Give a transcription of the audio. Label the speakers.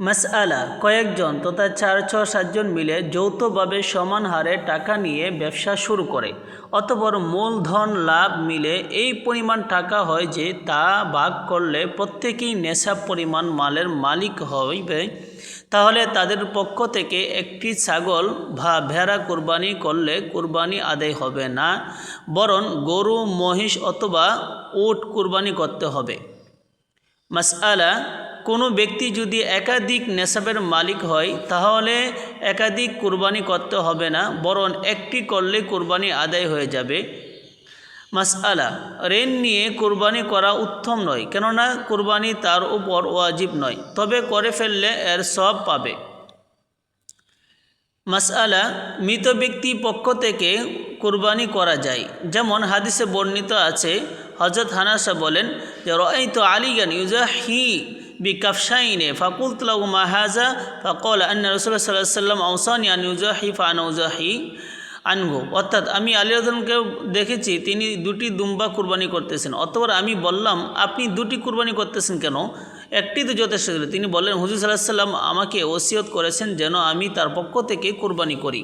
Speaker 1: মাসআলা, কয়েকজন তথা চার, ছ, সাতজন মিলে যৌথভাবে সমান হারে টাকা নিয়ে ব্যবসা শুরু করে। অতপর মূলধন লাভ মিলে এই পরিমাণ টাকা হয় যে তা ভাগ করলে প্রত্যেকেই নেশা পরিমাণ মালের মালিক হইবে। তাহলে তাদের পক্ষ থেকে একটি ছাগল বা ভেড়া কুরবানি করলে কুরবানি আদায় হবে না, বরং গরু, মহিষ অথবা উট কুরবানি করতে হবে। মাসআলা, কোনো ব্যক্তি যদি একাধিক নেশাবের মালিক হয়, তাহলে একাধিক কুরবানি করতে হবে না, বরং একটি করলে কুরবানি আদায় হয়ে যাবে। মাসআলা, ঋণ নিয়ে কুরবানি করা উত্তম নয়, কেননা কুরবানি তার উপর ওয়াজিব নয়, তবে করে ফেললে এর সব পাবে। মাসআলা, মৃত ব্যক্তি পক্ষ থেকে কুরবানি করা যায়, যেমন হাদিসে বর্ণিত আছে হজরত হানাসা বলেন যে রয় তো আলিগান ইউজাহি বি কাফসাইনে ফাকুল তুলাউ মাহাজা ফাকল আন্না রসুল্লাহ সাল্লাহ সাল্লাম আউসানি আন ইউজাহি ফান উজাহি আনগো অর্থাৎ আমি আলী আজমকে দেখেছি, তিনি দুটি দুম্বা কুরবানি করতেছেন। অতবার আমি বললাম, আপনি দুটি কুরবানি করতেছেন কেন? একটি তো যথেষ্ট ছিল। তিনি বললেন, হুজুর সাল্লাহ সাল্লাম আমাকে ওসিয়ত করেছেন যেন আমি তার পক্ষ থেকে কুরবানি করি।